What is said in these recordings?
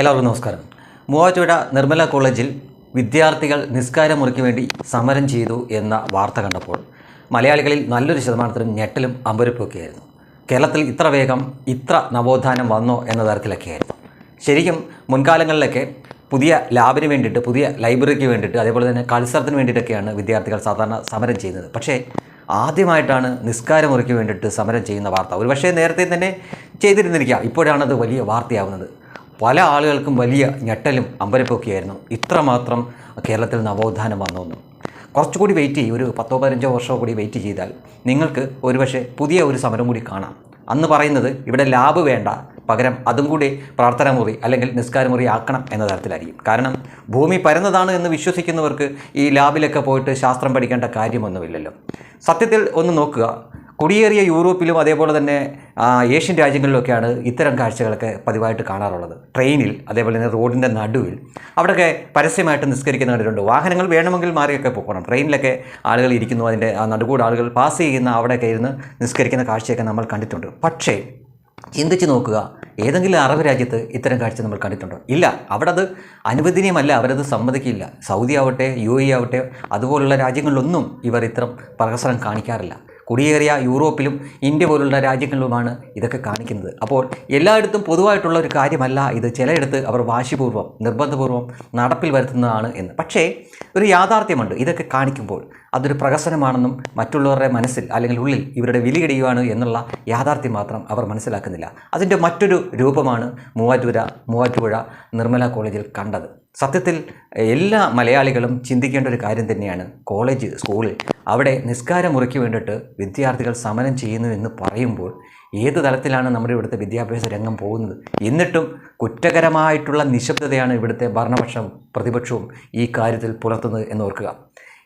എല്ലാവർക്കും നമസ്കാരം. മൂവാറ്റുപുഴ നിർമ്മല കോളേജിൽ വിദ്യാർത്ഥികൾ നിസ്കാരമുറിക്ക് വേണ്ടി സമരം ചെയ്തു എന്ന വാർത്ത കണ്ടപ്പോൾ മലയാളികളിൽ നല്ലൊരു ശതമാനത്തിനും ഞെട്ടലും അമ്പരപ്പൊക്കെയായിരുന്നു കേരളത്തിൽ ഇത്ര വേഗം ഇത്ര നവോത്ഥാനം വന്നോ എന്ന തരത്തിലൊക്കെയായിരുന്നു. ശരിക്കും മുൻകാലങ്ങളിലൊക്കെ പുതിയ ലാബിന് വേണ്ടിയിട്ട് പുതിയ ലൈബ്രറിക്ക് വേണ്ടിയിട്ട് അതേപോലെ തന്നെ കൾച്ചറത്തിന് വേണ്ടിയിട്ടൊക്കെയാണ് വിദ്യാർത്ഥികൾ സാധാരണ സമരം ചെയ്യുന്നത്. പക്ഷേ ആദ്യമായിട്ടാണ് നിസ്കാരമുറിക്ക് വേണ്ടിയിട്ട് സമരം ചെയ്യുന്ന വാർത്ത. ഒരുപക്ഷേ നേരത്തെ തന്നെ ചെയ്തിരുന്നിരിക്കുക ഇപ്പോഴാണത് വലിയ വാർത്തയാവുന്നത്. പല ആളുകൾക്കും വലിയ ഞെട്ടലും അമ്പരപ്പൊക്കെയായിരുന്നു ഇത്രമാത്രം കേരളത്തിൽ നവോത്ഥാനം വന്നൊന്നും. കുറച്ചുകൂടി വെയിറ്റ് ചെയ്യും. ഒരു പത്തോ പതിനഞ്ചോ വർഷമോ കൂടി വെയിറ്റ് ചെയ്താൽ നിങ്ങൾക്ക് ഒരുപക്ഷെ പുതിയ ഒരു സമരം കൂടി കാണാം. അന്ന് പറയുന്നത് ഇവിടെ ലാബ് വേണ്ട. പകരം അതും കൂടി പ്രാർത്ഥനാമുറി അല്ലെങ്കിൽ നിസ്കാരമുറി ആക്കണം എന്ന തരത്തിലായിരിക്കും. കാരണം ഭൂമി പരന്നതാണ് എന്ന് വിശ്വസിക്കുന്നവർക്ക് ഈ ലാബിലൊക്കെ പോയിട്ട് ശാസ്ത്രം പഠിക്കേണ്ട കാര്യമൊന്നുമില്ലല്ലോ. സത്യത്തിൽ ഒന്ന് നോക്കുക. കുടിയേറിയ യൂറോപ്പിലും അതേപോലെ തന്നെ ഏഷ്യൻ രാജ്യങ്ങളിലൊക്കെയാണ് ഇത്തരം കാഴ്ചകളൊക്കെ പതിവായിട്ട് കാണാറുള്ളത്. ട്രെയിനിൽ അതേപോലെ തന്നെ റോഡിന്റെ നടുവിൽ. അവിടെയൊക്കെ പരസ്യമായിട്ട് നിസ്കരിക്കുന്ന കണ്ടിട്ടുണ്ട്. വാഹനങ്ങൾ വേണമെങ്കിൽ മാറിയൊക്കെ പോകണം. ട്രെയിനിലൊക്കെ ആളുകൾ ഇരിക്കുന്നു. അതിന്റെ ആ നടുകൂട് ആളുകൾ പാസ് ചെയ്യുന്ന അവിടെയൊക്കെ ഇരുന്ന് നിസ്കരിക്കുന്ന കാഴ്ചയൊക്കെ നമ്മൾ കണ്ടിട്ടുണ്ട്. പക്ഷേ ചിന്തിച്ച് നോക്കുക ഏതെങ്കിലും അറബ് രാജ്യത്ത് ഇത്തരം കാഴ്ച നമ്മൾ കണ്ടിട്ടുണ്ടോ? ഇല്ല. അവിടെ അത് അനുവദനീയമല്ല. അവരത് സമ്മതിക്കില്ല. സൗദി ആവട്ടെ യു എ ആവട്ടെ അതുപോലുള്ള രാജ്യങ്ങളിലൊന്നും ഇവർ ഇത്തരം പ്രഹസനം കാണിക്കാറില്ല. കുടിയേറിയ യൂറോപ്പിലും ഇന്ത്യ പോലുള്ള രാജ്യങ്ങളിലുമാണ് ഇതൊക്കെ കാണിക്കുന്നത്. അപ്പോൾ എല്ലായിടത്തും പൊതുവായിട്ടുള്ള ഒരു കാര്യമല്ല ഇത്. ചിലയിടത്ത് അവർ വാശിപൂർവം നിർബന്ധപൂർവം നടപ്പിൽ വരുത്തുന്നതാണ് എന്ന്. പക്ഷേ ഒരു യാഥാർത്ഥ്യമുണ്ട്. ഇതൊക്കെ കാണിക്കുമ്പോൾ അതൊരു പ്രഹസനമാണെന്നും മറ്റുള്ളവരുടെ മനസ്സിൽ അല്ലെങ്കിൽ ഉള്ളിൽ ഇവരുടെ വിലയിടിയുവാണ് എന്നുള്ള യാഥാർത്ഥ്യം മാത്രം അവർ മനസ്സിലാക്കുന്നില്ല. അതിന്റെ മറ്റൊരു രൂപമാണ് മൂവാറ്റുപുര മൂവാറ്റുപുഴ നിർമ്മല കോളേജിൽ കണ്ടത്. സത്യത്തിൽ എല്ലാ മലയാളികളും ചിന്തിക്കേണ്ട ഒരു കാര്യം തന്നെയാണ് കോളേജ് സ്കൂളിൽ അവിടെ നിസ്കാരമുറിക്ക് വേണ്ടിയിട്ട് വിദ്യാർത്ഥികൾ സമരം ചെയ്യുന്നു എന്ന് പറയുമ്പോൾ ഏത് തലത്തിലാണ് നമ്മുടെ ഇവിടുത്തെ വിദ്യാഭ്യാസ രംഗം പോകുന്നത്? എന്നിട്ടും കുറ്റകരമായിട്ടുള്ള നിശബ്ദതയാണ് ഇവിടുത്തെ ഭരണപക്ഷവും പ്രതിപക്ഷവും ഈ കാര്യത്തിൽ പുലർത്തുന്നത് എന്ന് ഓർക്കുക.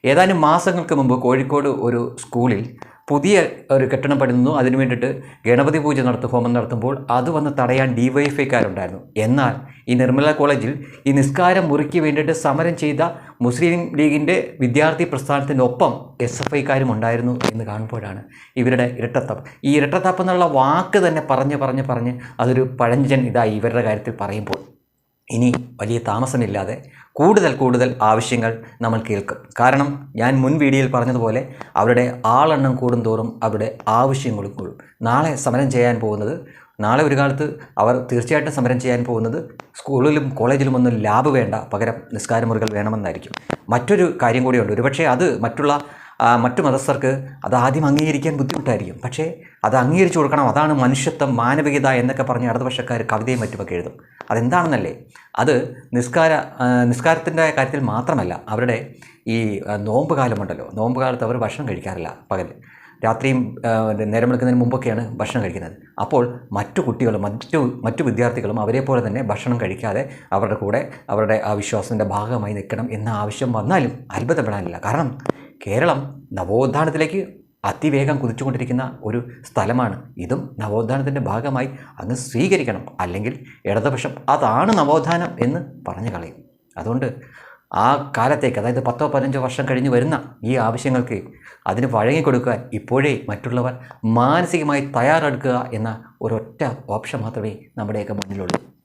ഏതാനും മാസങ്ങൾക്ക് മുമ്പ് കോഴിക്കോട് ഒരു സ്കൂളിൽ പുതിയ ഒരു കെട്ടിടം പണിതുന്നു അതിനു വേണ്ടിയിട്ട് ഗണപതി പൂജ നടത്തും ഹോമം നടത്തുമ്പോൾ അത് വന്ന് തടയാൻ ഡിവൈഎഫ്ഐക്കാരുണ്ടായിരുന്നു എന്നാൽ ഈ നിർമ്മല കോളേജിൽ ഈ നിസ്കാരം മുറിക്ക് വേണ്ടിയിട്ട് സമരം ചെയ്ത മുസ്ലിം ലീഗിന്റെ വിദ്യാർത്ഥി പ്രസ്ഥാനത്തിനൊപ്പം എസ് എഫ് ഐക്കാരും ഉണ്ടായിരുന്നു എന്ന് കാണുമ്പോഴാണ് ഇവരുടെ ഇരട്ടത്തപ്പ്. ഈ ഇരട്ടത്തപ്പ് എന്നുള്ള വാക്ക് തന്നെ പറഞ്ഞ് പറഞ്ഞ് പറഞ്ഞ് അതൊരു പഴഞ്ചൻ ഇതായി ഇവരുടെ കാര്യത്തിൽ പറയുമ്പോൾ. ഇനി വലിയ താമസമില്ലാതെ കൂടുതൽ കൂടുതൽ ആവശ്യങ്ങൾ നമ്മൾ കേൾക്കും. കാരണം ഞാൻ മുൻ വീഡിയോയിൽ പറഞ്ഞതുപോലെ അവരുടെ ആളെണ്ണം കൂടുന്തോറും അവരുടെ ആവശ്യങ്ങളും കൂടും നാളെ സമരം ചെയ്യാൻ പോകുന്നത് നാളെ ഒരു കാലത്ത് അവർ തീർച്ചയായിട്ടും സമരം ചെയ്യാൻ പോകുന്നത് സ്കൂളിലും കോളേജിലും ഒന്നും ലാബ് വേണ്ട പകരം നിസ്കാരമുറികൾ വേണമെന്നായിരിക്കും. മറ്റൊരു കാര്യം കൂടിയുണ്ട്. ഒരുപക്ഷെ അത് മറ്റുള്ള മറ്റു മതസ്ഥർക്ക് അത് ആദ്യം അംഗീകരിക്കാൻ ബുദ്ധിമുട്ടായിരിക്കും. പക്ഷേ അത് അംഗീകരിച്ചു കൊടുക്കണം. അതാണ് മനുഷ്യത്വം മാനവികത എന്നൊക്കെ പറഞ്ഞ് ഇടതുപക്ഷക്കാർ കവിതയും മറ്റുമൊക്കെ എഴുതും. അതെന്താണെന്നല്ലേ? അത് നിസ്കാര നിസ്കാരത്തിന്റെ കാര്യത്തിൽ മാത്രമല്ല അവരുടെ ഈ നോമ്പ് കാലമുണ്ടല്ലോ. നോമ്പ് കാലത്ത് അവർ ഭക്ഷണം കഴിക്കാറില്ല പകൽ രാത്രിയും നേരം വെളുക്കുന്നതിന് മുമ്പൊക്കെയാണ് ഭക്ഷണം കഴിക്കുന്നത്. അപ്പോൾ മറ്റു കുട്ടികളും മറ്റു മറ്റു വിദ്യാർത്ഥികളും അവരെ പോലെ തന്നെ ഭക്ഷണം കഴിക്കാതെ അവരുടെ കൂടെ അവരുടെ ആ വിശ്വാസത്തിന്റെ ഭാഗമായി നിൽക്കണം എന്ന ആവശ്യം വന്നാലും അത്ഭുതപ്പെടാനില്ല. കാരണം കേരളം നവോത്ഥാനത്തിലേക്ക് അതിവേഗം കുതിച്ചുകൊണ്ടിരിക്കുന്ന ഒരു സ്ഥലമാണ്. ഇതും നവോത്ഥാനത്തിന്റെ ഭാഗമായി അങ്ങ് സ്വീകരിക്കണം. അല്ലെങ്കിൽ ഇടതുപക്ഷം അതാണ് നവോത്ഥാനം എന്ന് പറഞ്ഞു കളയും. അതുകൊണ്ട് ആ കാലത്തേക്ക് അതായത് പത്തോ പതിനഞ്ചോ വർഷം കഴിഞ്ഞ് വരുന്ന ഈ ആവശ്യങ്ങൾക്ക് അതിന് വഴങ്ങിക്കൊടുക്കാൻ ഇപ്പോഴേ മറ്റുള്ളവർ മാനസികമായി തയ്യാറെടുക്കുക എന്ന ഒരൊറ്റ ഓപ്ഷൻ മാത്രമേ നമ്മുടെയൊക്കെ മുന്നിലുള്ളൂ.